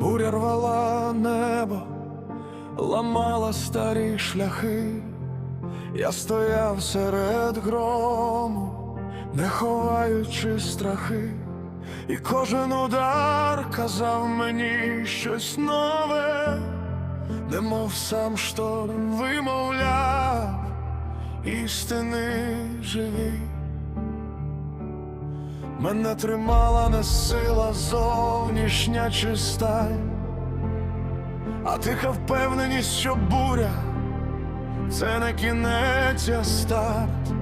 буря рвала небо, ламала старі шляхи, я стояв серед грому, не ховаючи страхи, і кожен удар казав мені щось нове, немов сам шторм вимовляв істини живі. Мене тримала не сила зовнішня чи а тиха впевненість, що буря це не кінець, а старт.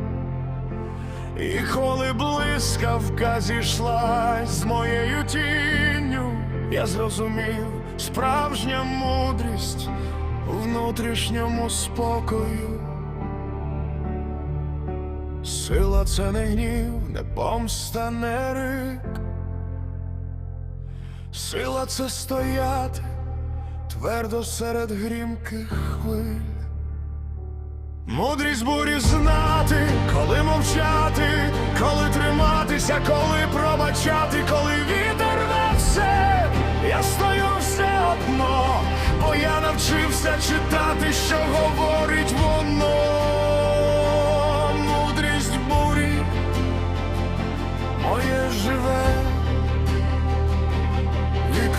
І коли блискавка зійшлась з моєю тінню, я зрозумів справжня мудрість внутрішньому спокою. Сила це не гнів, не помста, не рик. Сила це стояти твердо серед грімких хвиль. Мудрість бурі знати, коли мовчати, коли триматися, коли пробачати, коли вітер все, я стою все одно, бо я навчився читати, що говорить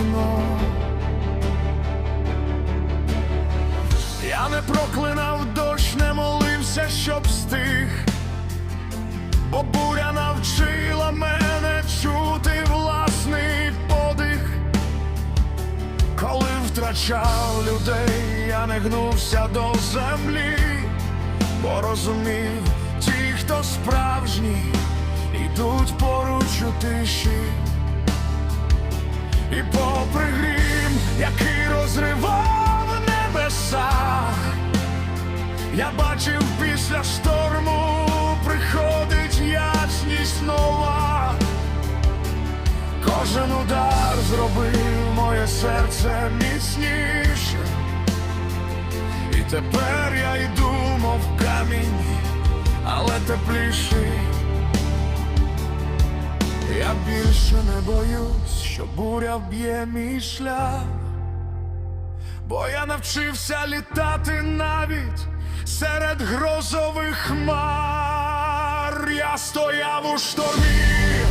вікно. Я не проклинав дощ, не молився, щоб стих, бо буря навчила мене чути власний подих. Коли втрачав людей, я не гнувся до землі, бо розумів, ті, хто справжні, йдуть поруч у тиші. І який розривав небеса, я бачив після шторму приходить ясність нова. Кожен удар зробив моє серце міцніше, і тепер я йду, мов камінь, але тепліший. Більше не боюсь, що буря вб'є мій шлях, бо я навчився літати навіть серед грозових хмар. Я стояв у штормі.